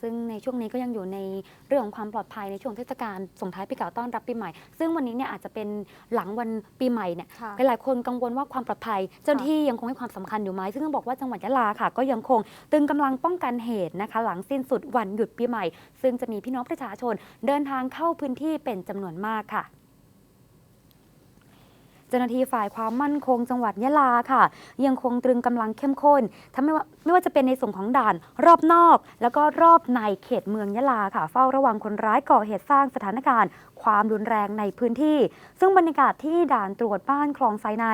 ซึ่งในช่วงนี้ก็ยังอยู่ในเรื่องของความปลอดภัยในช่วงเทศกาลส่งท้ายปีเก่าต้อนรับปีใหม่ ซึ่งวันนี้เนี่ยอาจจะเป็นหลังวันปีใหม่เนี่ยค่ะหลายๆคนกังวลว่าความปลอดภัย เจ้าหน้าที่ยังคงให้ความสำคัญอยู่ไหมซึ่งต้องบอกว่าจังหวัดยะลาค่ะ ก็ยังคงตึงกำลังป้องกันเหตุนะคะ หลังสิ้นสุดวันหยุดปีใหม่ ซึ่งจะมีพี่น้องประชาชนเดินทางเข้าพื้นที่เป็นจำนวนมากค่ะ เจ้าหน้าที่ฝ่ายความมั่นคงจังหวัดยะลาค่ะ ยังคงตรึงกำลังเข้มข้นทำให้ว่าไม่ว่าจะเป็นในส่วนของด่านรอบนอก แล้วก็รอบในเขตเมืองยะลาค่ะ เฝ้าระวังคนร้ายก่อเหตุสร้างสถานการณ์ ความรุนแรงในพื้นที่ ซึ่งบรรยากาศที่ด่านตรวจบ้านคลองไซใน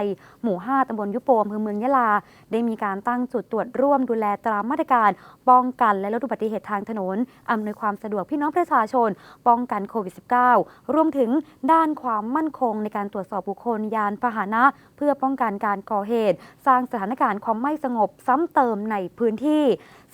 หมู่ 5ตำบลยุโปอำเภอเมืองยะลา ได้มีการตั้งจุดตรวจร่วมดูแลตามมาตรการ ป้องกันและลดอุบัติเหตุทางถนนอำนวยความสะดวกพี่น้องประชาชน ป้องกันโควิด -19 รวมถึงด้านความมั่นคงในการตรวจสอบบุคคลยานพาหนะ เพื่อป้องกันการก่อเหตุ สร้างสถานการณ์ความไม่สงบซ้ำเติมในพื้นที่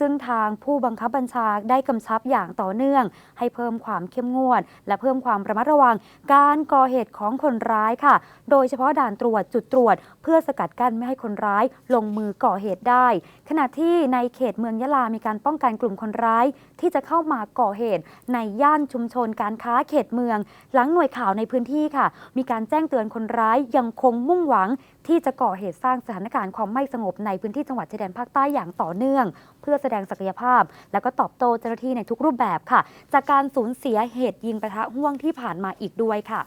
ซึ่งทางผู้บังคับบัญชาได้กำชับอย่างต่อเนื่อง ให้เพิ่มความเข้มงวด และเพิ่มความระมัดระวัง การก่อเหตุของคนร้ายค่ะ โดยเฉพาะด่านตรวจจุดตรวจ เพื่อสกัดกั้นไม่ให้คนร้ายลงมือก่อเหตุได้ ขณะที่ในเขตเมืองยะลา มีการป้องกันกลุ่มคนร้าย ที่จะเข้ามาก่อเหตุ ในย่านชุมชนการค้าเขตเมือง หลังหน่วยข่าวในพื้นที่ค่ะ มีการแจ้งเตือนคนร้ายยังคงมุ่งหวังที่จะก่อเหตุสร้างสถานการณ์ความไม่สงบในพื้นที่จังหวัดชายแดนภาคใต้อย่างต่อเนื่อง เพื่อแสดงศักยภาพ และก็ตอบโต้เจ้าหน้าที่ในทุกรูปแบบค่ะ จากการสูญเสียเหตุยิงประทะห่วงที่ผ่านมาอีกด้วยค่ะ